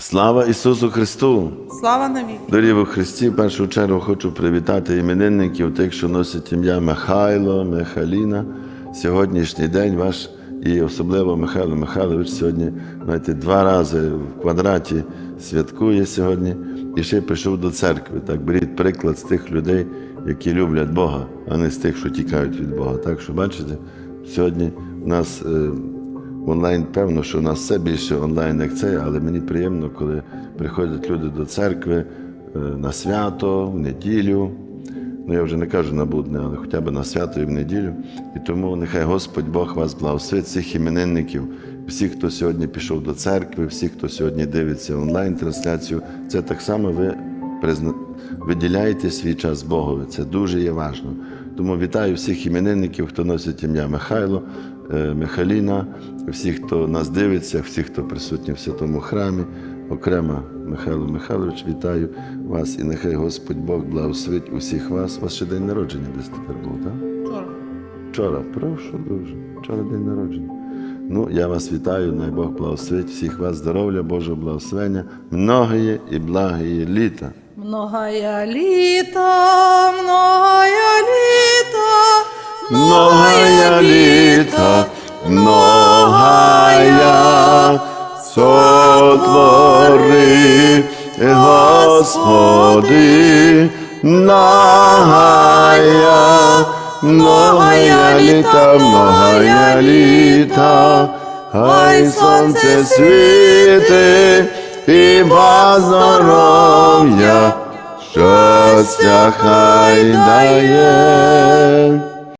Слава Ісусу Христу! Слава навіки! Дорогі в Христі, в першу чергу хочу привітати іменинників, тих, що носять ім'я Михайло, Михаліна. Сьогоднішній день ваш і особливо Михайло Михайлович сьогодні, знаєте, два рази в квадраті святкує сьогодні і ще прийшов до церкви. Так беріть приклад з тих людей, які люблять Бога, а не з тих, що тікають від Бога. Так що бачите, сьогодні у нас. Онлайн, певно, що у нас все більше онлайн, як це, але мені приємно, коли приходять люди до церкви е, на свято, в неділю. Ну, я вже не кажу на будне, але хоча б на свято і в неділю. І тому нехай Господь Бог вас благословить, всіх іменинників, всіх, хто сьогодні пішов до церкви, всіх, хто сьогодні дивиться онлайн-трансляцію. Це так само ви призна... виділяєте свій час Богові. Це дуже є важливо. Тому вітаю всіх іменинників, хто носить ім'я Михайло, е, Михаліна, всіх, хто нас дивиться, всіх, хто присутній в святому храмі. Окремо Михайло Михайлович, вітаю вас і нехай Господь Бог благословить усіх вас. У вас ще день народження десь тепер був, так? Вчора. Вчора, прошу дуже. Вчора день народження. Ну, я вас вітаю, най Бог благословить всіх вас, здоров'я, Божого благословення, многоє і благоє літа. Многая літа, многая літа, Многая літа, многая сотвори, Господи, многая, многая літа, многая літа, хай сонце світи і вас здоров'я, щастя хай дає.